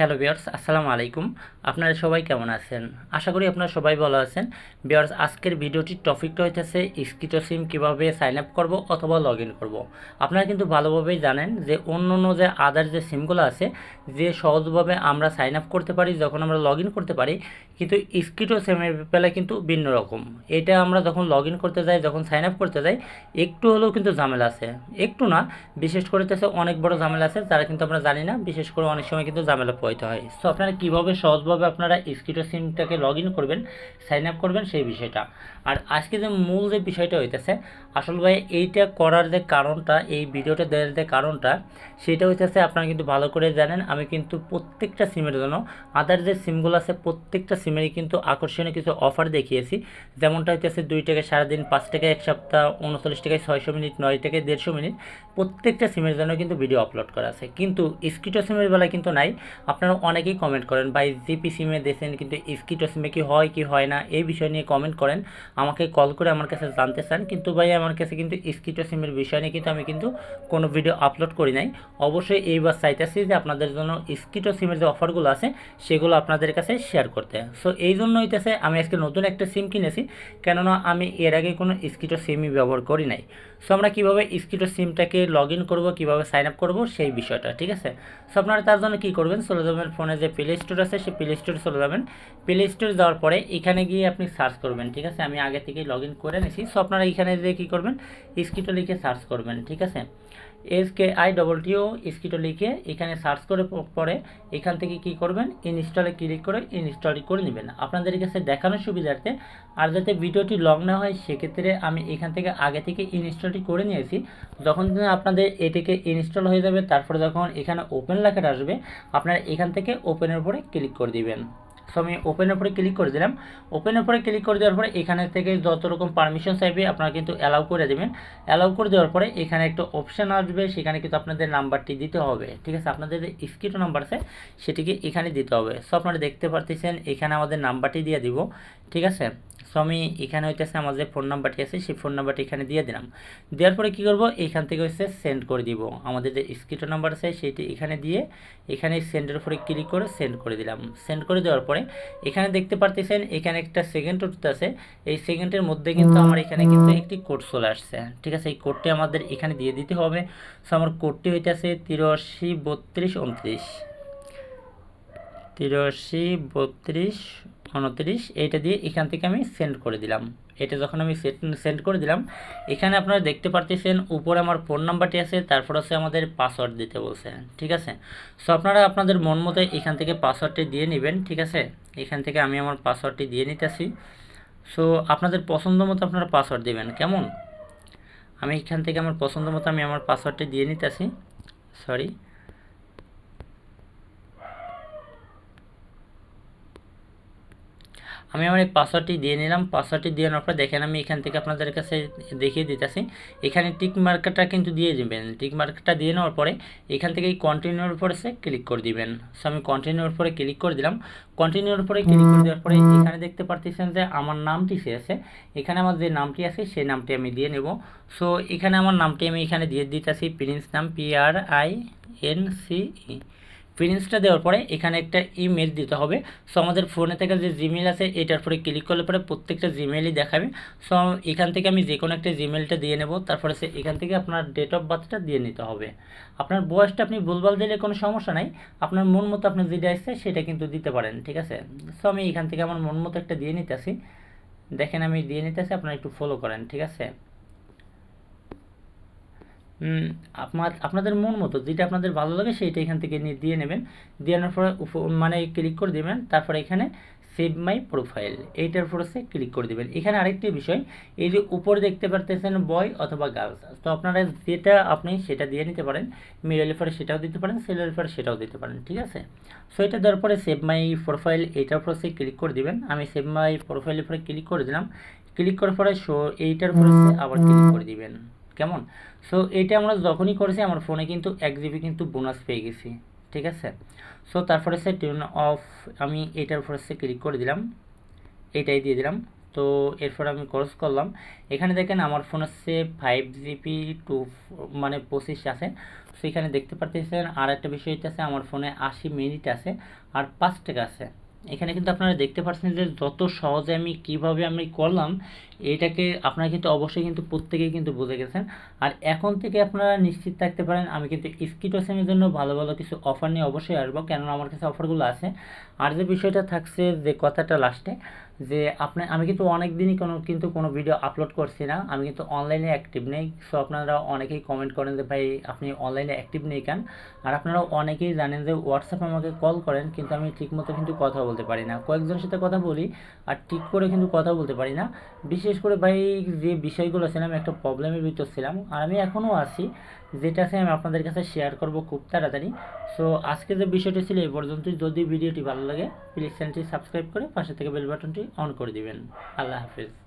Hello বিয়ার্স আসসালামু আলাইকুম আপনারা সবাই কেমন আছেন? আশা করি আপনারা সবাই ভালো আছেন। বিয়ার্স আজকের ভিডিওটির টপিকটা হইতেছে স্কিটো সিম কীভাবে সাইন আপ করব অথবা লগ ইন করব। আপনারা কিন্তু ভালোভাবেই জানেন যে অন্য অন্য যে আদার যে সিমগুলো আছে, যে সহজভাবে আমরা সাইন আপ করতে পারি, যখন আমরা লগ ইন করতে পারি, কিন্তু স্কিটো সিমের বেলায় কিন্তু ভিন্ন রকম। এটা আমরা যখন লগ ইন করতে যাই, যখন সাইন আপ করতে যাই, একটু হলেও কিন্তু ঝামেলা আছে। একটু না, বিশেষ করে অনেক বড় ঝামেলা আছে তারা কিন্তু আমরা জানি না, বিশেষ করে অনেক সময় কিন্তু ঝামেলা পোহাইতে হয়। সো আপনারা কীভাবে সহজভাবে আপনারা স্কিটো সিমটাকে লগ ইন করবেন সাইন আপ করবেন সেই বিষয়টা। আর আজকে যে মূল যে বিষয়টা হইতেছে, আসল ভাই এইটা করার যে কারণটা, এই ভিডিওটা দেওয়ার যে কারণটা, সেটা হইতেছে আপনারা কিন্তু ভালো করে জানেন, আমি কিন্তু প্রত্যেকটা সিমের জন্য আদার যে সিমগুলো আছে প্রত্যেকটা সিমেরই কিন্তু আকর্ষণীয় কিছু অফার দেখিয়েছি। যেমনটা হইতেছে দুই টাকা সারাদিন পাঁচ টাকা এক সপ্তাহ, উনচল্লিশ টাকায় ছয়শো মিনিট, নয় টাকায় দেড়শো মিনিট, প্রত্যেকটা সিমের জন্য কিন্তু ভিডিও আপলোড করা আছে। কিন্তু স্কিটো সিমের বেলায় কিন্তু নাই। আপনারা অনেকেই কমেন্ট করেন, ভাই, জিপি সিমে দেখছেন কিন্তু স্কিটো সিমে কি হয় কি হয় না? এই বিষয় নিয়ে কমেন্ট করেন। আমাকে কল করে আমার কাছে জানতে চান, কিন্তু ভাই, আমার কাছে কিন্তু স্কিটো সিমের বিষয় নিয়ে কিন্তু আমি কিন্তু কোনো ভিডিও আপলোড করি নাই। অবশ্যই এইবার চাইতেছি যে আপনাদের জন্য স্কিটো সিমের যে অফারগুলো আছে, সেগুলো আপনাদের কাছে শেয়ার করতে। সো এই জন্য হইতেছে আমি আজকে নতুন একটা সিম কিনেছি, কেননা আমি এর আগে কোনো স্কিটো সিমই ব্যবহার করি নাই। সো আমরা কীভাবে স্কিটো সিমটাকে লগ ইন করব, কীভাবে সাইন আপ করব, সেই বিষয়টা, ঠিক আছে? সো আপনারা তার জন্য কী করবেন? চলে যাবেন ফোনে যে প্লে স্টোর আছে, সেই প্লে স্টোর চলে যাবেন। প্লে স্টোর যাওয়ার পরে এখানে গিয়ে আপনি সার্চ করবেন, ঠিক আছে? আমি আগে থেকেই লগ ইন করে নিয়েছি সো আপনারা এখানে যে কী করবেন? স্কিটো লিখে সার্চ করবেন, ঠিক আছে? এস কে আই ডবল টিও স্কিটো লিখে এখানে সার্চ করে পরে এখান থেকে কি করবেন? ইনস্টলে ক্লিক করে ইনস্টল করে নেবেন। আপনাদের কাছে দেখানোর সুবিধার্থে আর যাতে ভিডিওটি লং না হয়, সেক্ষেত্রে আমি এখান থেকে আগে থেকে ইনস্টলটি করে নিয়েছি। যখন আপনাদের এটিকে ইনস্টল হয়ে যাবে, তারপরে যখন এখানে ওপেন লেখাটা আসবে, আপনারা এখান থেকে ওপেনের উপরে ক্লিক করে দিবেন। সো আমি ওপেনের উপরে ক্লিক করে দিলাম। ওপেনের উপরে ক্লিক করে দেওয়ার পরে এখানে থেকে যত রকম পারমিশন চাইবে আপনারা কিন্তু অ্যালাউ করে দেবেন। অ্যালাউ করে দেওয়ার পরে এখানে একটা অপশান আসবে, সেখানে কিন্তু আপনাদের নাম্বারটি দিতে হবে। ঠিক আছে? আপনাদের যে স্ক্রিটো নাম্বার আছে, সেটিকে এখানে দিতে হবে। সো আপনারা দেখতে পারতেছেন, এখানে আমাদের নাম্বারটি দিয়ে দিব। ঠিক আছে? সো আমি এখানে হইতেছে আমার যে ফোন নাম্বারটি আছে, সেই ফোন নাম্বারটি এখানে দিয়ে দিলাম। দেওয়ার পরে কী করব? এখান থেকে হচ্ছে সেন্ড করে দিব। আমাদের যে স্ক্রিটো নাম্বার আছে সেইটি এখানে দিয়ে, এখানে সেন্ডের উপরে ক্লিক করে সেন্ড করে দিলাম। সেন্ড করে দেওয়ার পরে এখানে দেখতে পারতেছেন, এখানে একটা সেকেন্ড উঠতে আছে। এই সেকেন্ডের মধ্যে কিন্তু আমার এখানে কিন্তু একটি কোড চলে আসছে। ঠিক আছে, এই কোডটি আমাদের এখানে দিয়ে দিতে হবে। সো আমার কোডটি হইতেছে তিরাশি বত্রিশ উনত্রিশ। তিরাশি বত্রিশ উনত্রিশ, এইটা দিয়ে এখান থেকে আমি সেন্ড করে দিলাম। এটা যখন আমি সেন্ড করে দিলাম, এখানে আপনারা দেখতে পারতেছেন, উপরে আমার ফোন নাম্বারটি আছে, তারপর হচ্ছে আমাদের পাসওয়ার্ড দিতে বলছে, ঠিক আছে? সো আপনারা আপনাদের মন মতো এখান থেকে পাসওয়ার্ডটি দিয়ে নেবেন, ঠিক আছে? এখান থেকে আমি আমার পাসওয়ার্ডটি দিয়ে নিতেছি। সো আপনাদের পছন্দ মতো আপনারা পাসওয়ার্ড দেবেন, কেমন? আমি এখান থেকে আমার পছন্দ মতো আমি আমার পাসওয়ার্ডটি দিয়ে নিতেছি। সরি আমি আমার এই পাসওয়ার্ডটি দিয়ে নিলাম। পাসওয়ার্ডটি দিয়ে নেওয়ার পর দেখেন আমি এখান থেকে আপনাদের কাছে দেখিয়ে দিতেছি। এখানে টিক মার্কারটা কিন্তু দিয়ে দিবেন। টিক মার্কারটা দিয়ে নেওয়ার পরে এখান থেকে এই কন্টিনিউর উপরে সে ক্লিক করে দিবেন। সো আমি কন্টিনিউর উপরে ক্লিক করে দিলাম। কন্টিনিউর উপরে ক্লিক করে দেওয়ার পরে এখানে দেখতে পারতেছেন যে আমার নামটি সে আছে। এখানে আমার যে নামটি আছে সেই নামটি আমি দিয়ে নেব। সো এখানে আমার নামটি আমি এখানে দিয়ে দিতেছি। প্রিন্স নাম P R I N C E প্রিন্সটা দেওয়ার পরে এখানে একটা ইমেল দিতে হবে। সো আমাদের ফোনে থেকে যে জিমেল আছে, এটার পরে ক্লিক করলে পরে প্রত্যেকটা জিমেলই দেখাবে। সো এখান থেকে আমি যে কোনো একটা জিমেলটা দিয়ে নেব। তারপরে সে এখান থেকে আপনার ডেট অফ বার্থটা দিয়ে নিতে হবে। আপনার বয়সটা আপনি ভুলভাল দিলে কোনো সমস্যা নাই। আপনার মন মতো আপনার যেটা আসছে সেটা কিন্তু দিতে পারেন, ঠিক আছে? সো আমি এখান থেকে আমার মন মতো একটা দিয়ে নিতেছি। দেখেন আমি দিয়ে নিতেছি, আপনারা একটু ফলো করেন, ঠিক আছে? আপনার, আপনাদের মন মতো, যেটা আপনাদের ভালো লাগে সেইটা এখান থেকে নিয়ে দিয়ে নেবেন। দিয়ে নেওয়ার পরে মানে ক্লিক করে দেবেন, তারপরে এখানে সেভ মাই প্রোফাইল এইটার উপরে সে ক্লিক করে দেবেন। এখানে আরেকটি বিষয়, এই যে উপরে দেখতে পারতেছেন বয় অথবা গার্লস তো আপনারা যেটা আপনি সেটা দিয়ে নিতে পারেন মেলের পরে সেটাও দিতে পারেন সেলের পরে সেটাও দিতে পারেন, ঠিক আছে? সো এটা দেওয়ার পরে সেভ মাই প্রোফাইল এইটার উপরে সে ক্লিক করে দিবেন। আমি সেভ মাই প্রোফাইলের পরে ক্লিক করে দিলাম। ক্লিক করার পরে শো এইটার উপরে আবার ক্লিক করে দিবেন। কেমন? সো এটা আমরা যখনই করেছি, আমার ফোনে কিন্তু এক জিবি কিন্তু বোনাস পেয়ে গেছি, ঠিক আছে? সো তারপরে সে টিউন অফ আমি এটার উপরে সে ক্লিক করে দিলাম, এটাই দিয়ে দিলাম। তো, এরপর আমি ক্রস করলাম। এখানে দেখেন আমার ফোন হচ্ছে ফাইভ জিবি টু মানে পঁচিশ আছে। তো এখানে দেখতে পারতেছেন আর একটা বিষয় হচ্ছে আমার ফোনে আশি মিনিট আছে, আর পাঁচ টাকা আছে। এখানে কিন্তু আপনারা দেখতে পাচ্ছেন যে যত সহজে আমি কীভাবে আমি করলাম, এটাকে আপনারা কিন্তু অবশ্যই কিন্তু প্রত্যেকেই কিন্তু বুঝে গেছেন। আর এখন থেকে আপনারা নিশ্চিত থাকতে পারেন, আমি কিন্তু স্কিটোসেমের জন্য ভালো ভালো কিছু অফার নিয়ে অবশ্যই আসব, কেননা আমার কাছে অফারগুলো আছে। আর যে বিষয়টা থাকছে যে কথাটা লাস্টে যে আপনি, আমি কিন্তু অনেক দিনই কোনো, কিন্তু কোনো ভিডিও আপলোড করছি না। আমি কিন্তু অনলাইনে অ্যাক্টিভ নেই। সো আপনারা অনেকেই কমেন্ট করেন যে, ভাই, আপনি অনলাইনে অ্যাক্টিভ নেই কেন? আর আপনারা অনেকেই জানেন যে হোয়াটসঅ্যাপে আমাকে কল করেন, কিন্তু আমি ঠিকমতো কিন্তু কথা বলতে পারি না। কয়েকজনের সাথে কথা বলি, আর ঠিক করে কিন্তু কথা বলতে পারি না। বিশেষ করে, ভাই, যে বিষয়গুলো ছিল আমি একটা প্রবলেমের ভিতর ছিলাম। আর আমি এখনও আছি, যেটা আছে, আমি আপনাদের কাছে শেয়ার করব খুব তাড়াতাড়ি। সো আজকে যে বিষয়টি ছিল, এই পর্যন্তই। যদি ভিডিওটি ভালো লাগে প্লিজ চ্যানেলটি সাবস্ক্রাইব করে পাশে থেকে বেল বাটনটি অন করে দিবেন। আল্লাহ হাফিজ।